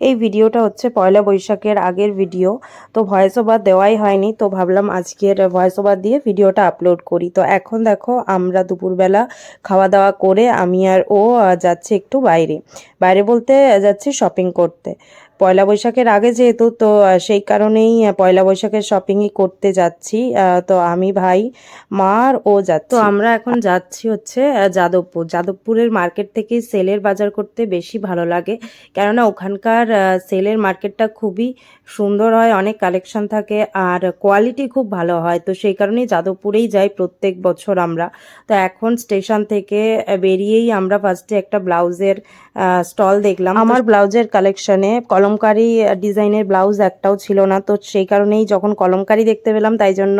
এই ভিডিওটা হচ্ছে পয়লা বৈশাখের আগের ভিডিও। তো ভয়েস ওভার দেওয়াই হয়নি, তো ভাবলাম আজকের ভয়েস ওভার দিয়ে ভিডিওটা আপলোড করি। তো এখন দেখো, আমরা দুপুরবেলা খাওয়া দাওয়া করে আমি আর ও যাচ্ছে একটু বাইরে। বাইরে বলতে যাচ্ছি শপিং করতে। পয়লা বৈশাখের আগে যেহেতু তো সেই কারণেই পয়লা বৈশাখের শপিংই করতে যাচ্ছি। তো আমি ভাই মা আর ও যাচ্ছি। তো আমরা এখন যাচ্ছি হচ্ছে যাদবপুর। যাদবপুরের মার্কেট থেকে সেলের বাজার করতে বেশি ভালো লাগে। কেননা ওখানকার সেলের মার্কেটটা খুবই সুন্দর হয় অনেক কালেকশন থাকে আর কোয়ালিটি খুব ভালো হয়। তো সেই কারণেই যাদবপুরেই যাই প্রত্যেক বছর আমরা। তো এখন স্টেশন থেকে বেরিয়েই আমরা ফার্স্টে একটা ব্লাউজের স্টল দেখলাম। আমার ব্লাউজের কালেকশনে কলমকারি ডিজাইনের ব্লাউজ একটাও ছিল না। তো সেই কারণেই যখন কলমকারি দেখতে পেলাম তাই জন্য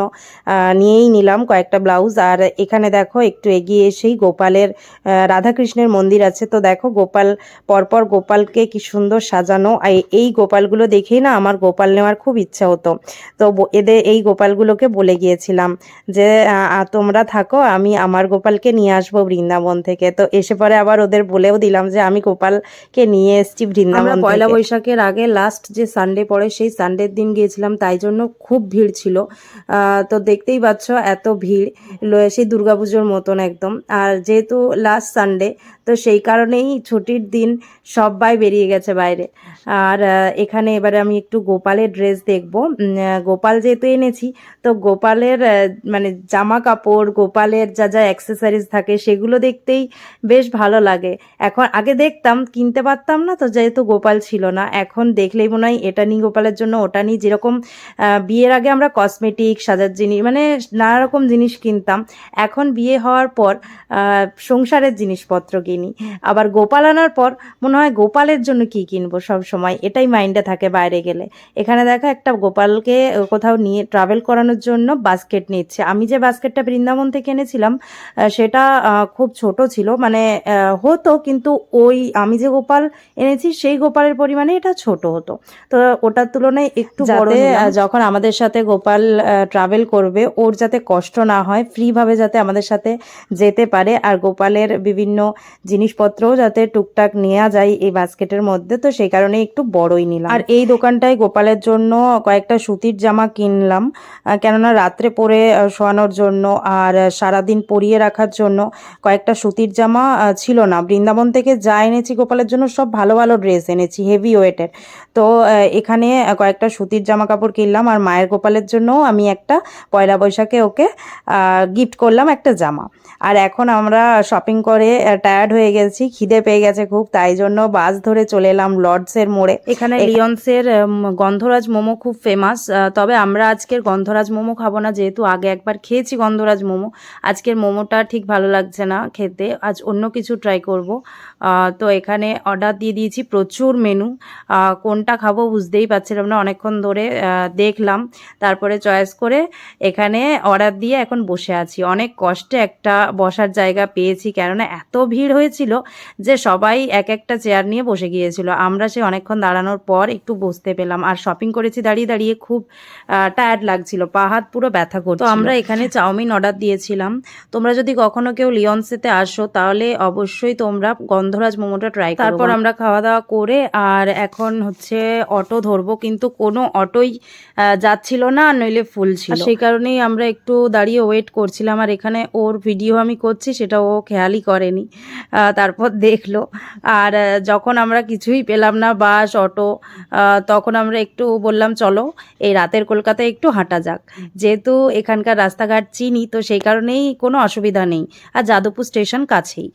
নিয়েই নিলাম কয়েকটা ব্লাউজ। আর এখানে দেখো একটু এগিয়ে এসেই গোপালের রাধাকৃষ্ণের মন্দির আছে। তো দেখো গোপাল পরপর গোপালকে কি সুন্দর সাজানো। এই গোপালগুলো দেখেই না আমার গোপাল নেওয়ার খুব ইচ্ছা হতো। তো এদের এই গোপালগুলোকে বলে গিয়েছিলাম যে তোমরা থাকো আমি আমার গোপালকে নিয়ে আসব বৃন্দাবন থেকে। তো এসে পরে আবার ওদের বলেও দিলাম যে আমি গোপালকে নিয়ে এসেছি বৃন্দাবন পয়লা বৈশাখের আগে লাস্ট যে সানডে পড়ে, সেই সানডের দিন গিয়েছিলাম, তাই জন্য খুব ভিড় ছিল। তো দেখতেই পাচ্ছ এত ভিড়, সেই দুর্গাপুজোর মতন একদম। আর যেহেতু লাস্ট সানডে তো সেই কারণেই ছুটির দিন সবাই বেরিয়ে গেছে বাইরে। আর এখানে এবারে আমি একটু গোপালের ড্রেস দেখব। গোপাল যেহেতু এনেছি, তো গোপালের মানে জামা কাপড়, গোপালের যা যা অ্যাক্সেসারিজ থাকে, সেগুলো দেখতেই বেশ ভালো লাগে। এখন আগে দেখতাম, কিনতে পারতাম না, তো যেহেতু গোপাল ছিল না এখন দেখলেই মনে হয় এটা নিই গোপালের জন্য, ওটা নিই যেরকম বিয়ের আগে আমরা কসমেটিক সাজার জিনিস মানে নানা রকম জিনিস কিনতাম। এখন বিয়ে হওয়ার পর সংসারের জিনিসপত্র কিনি। আবার গোপাল আনার পর মনে হয় গোপালের জন্য কি কিনবো সব সময়? এটাই মাইন্ডে থাকে বাইরে গেলে। এখানে দেখো একটা গোপালকে কোথাও নিয়ে ট্রাভেল করানোর জন্য বাস্কেট নিচ্ছে। আমি যে বাস্কেটটা বৃন্দাবন থেকে এনেছিলাম সেটা খুব ছোট ছিল মানে হতো, কিন্তু ওই আমি যে গোপাল এনেছি, সেই গোপালের পরিমাণে এটা ছোট হতো। তো ওটার তুলনায় একটু বড় যখন আমাদের সাথে গোপাল ট্রাভেল করবে ওর যাতে কষ্ট না হয় ফ্রিভাবে যাতে আমাদের সাথে যেতে পারে। আর গোপালের বিভিন্ন জিনিসপত্রও যাতে টুকটাক নেওয়া যায় এই বাস্কেটের মধ্যে তো সেই কারণে একটু বড়ই নিলাম। আর এই দোকানটায় গোপালের জন্য কয়েকটা সুতির জামা কিনলাম কেননা রাত্রে পরে শোয়ানোর জন্য আর সারাদিন পরিয়ে রাখার জন্য কয়েকটা সুতির জামা ছিল না। বৃন্দাবন থেকে যা এনেছি গোপালের জন্য সব ভালো ভালো ড্রেস এনেছি হেভি ওয়েটের তো এখানে কয়েকটা সুতির জামা কাপড় কিনলাম আর মায়ের গোপালের জন্যও আমি একটা পয়লা বৈশাখে ওকে গিফট করলাম একটা জামা। আর এখন আমরা শপিং করে টায়ার্ড হয়ে গেছি খিদে পেয়ে গেছে খুব তাই জন্য বাস ধরে চলে এলাম লর্ডসের মোড়ে। এখানে এখা- লিওন্সের গন্ধরাজ মোমো খুব ফেমাস তবে আমরা আজকের গন্ধরাজ মোমো খাব না যেহেতু আগে একবার খেয়েছি গন্ধরাজ মোমো। আজকের মোমোটা ঠিক ভালো লাগছে না খেতে আজ অন্য কিছু ট্রাই করব। তো এখানে অর্ডার দিয়ে দিয়েছি প্রচুর মেনু কোনটা খাব বুঝতেই পারছিলাম না। অনেকক্ষণ ধরে দেখলাম। তারপরে চয়েস করে এখানে অর্ডার দিয়ে এখন বসে আছি। অনেক কষ্টে একটা বসার জায়গা পেয়েছি কেননা এত ভিড় হয়েছিল যে সবাই এক একটা চেয়ার নিয়ে বসে গিয়েছিল। আমরা সে অনেকক্ষণ দাঁড়ানোর পর একটু বসতে পেলাম আর শপিং করেছি দাঁড়িয়ে দাঁড়িয়ে খুব টায়ার্ড লাগছিল। পা হাত পুরো ব্যথা করতো আমরা আমরা এখানে চাউমিন অর্ডার দিয়েছিলাম। তোমরা যদি কখনো কেউ লিওনসেতে আসো তাহলে অবশ্যই তোমরা গন্ধরাজ মোমোটা ট্রাই তারপর আমরা খাওয়া দাওয়া করে আর এখন হচ্ছে অটো ধরবো কিন্তু কোনো অটোই যাচ্ছিল না নইলে ফুল ছিল। সেই কারণেই আমরা একটু দাঁড়িয়ে ওয়েট করছিলাম আর এখানে ওর ভিডিও আমি করছি সেটা ও খেয়ালই করেনি। তারপর দেখল। আর যখন আমরা কিছুই পেলাম না বাস অটো তখন আমরা একটু বললাম চলো এই রাতের কলকাতায় একটু হাঁটা যাক। যেহেতু এখানকার রাস্তাঘাট চিনি তো সেই কারণেই কোনো অসুবিধা নেই। আর যাদবপুর স্টেশন কাছেই।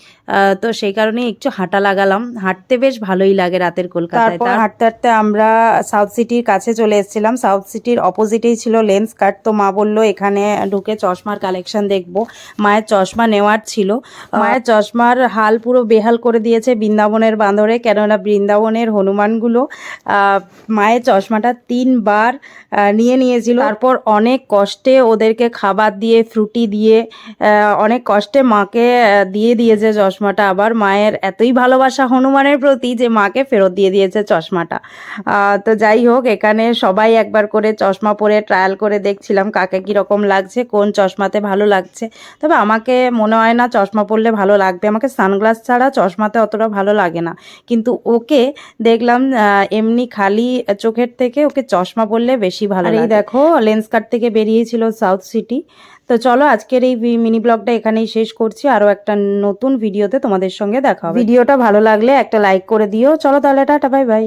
তো সেই কারণেই একটু হাঁটা লাগালাম। হাঁটতে বেশ ভালোই লাগে রাতের কলকাতায় হাঁটতে হাঁটতে আমরা সাউথ সিটির কাছে চলে এসেছিলাম। সাউথ সিটির অপোজিটেই ছিল লেন্স কাট তো মা বলল এখানে ঢুকে চশমার কালেকশন দেখব। মায়ের চশমা নেওয়ার ছিল। মায়ের চশমার হাল পুরো বেহাল করে দিয়েছে বৃন্দাবনের বাঁদরে কেননা বৃন্দাবনের হনুমানগুলো মায়ের চশমাটা তিনবার নিয়ে নিয়েছিল। তারপর অনেক কষ্টে ওদেরকে খাবার দিয়ে ফ্রুটি দিয়ে অনেক কষ্টে মাকে দিয়ে দিয়েছে চশমাটা। আবার মায়ের এতই ভালোবাসা হনুমানের প্রতি যে মাকে ফেরত দিয়ে দিয়েছে চশমা চশমাটা। তো যাই হোক এখানে সবাই একবার করে চশমা পরে ট্রায়াল করে দেখছিলাম কাকে কীরকম লাগছে কোন চশমাতে ভালো লাগছে। তবে আমাকে মনে হয় না চশমা পরলে ভালো লাগবে। আমাকে সানগ্লাস ছাড়া চশমাতে অতটা ভালো লাগে না। কিন্তু ওকে দেখলাম এমনি খালি চোখের থেকে ওকে চশমা পরলে বেশি ভালো লাগে। দেখো লেন্স কাট থেকে বেরিয়েছিল সাউথ সিটি তো চলো আজকের এই মিনি ব্লগটা এখানেই শেষ করছি। আরও একটা নতুন ভিডিওতে তোমাদের সঙ্গে দেখা ভিডিওটা ভালো লাগলে একটা লাইক করে দিও। চলো তাহলে টাটা বাই বাই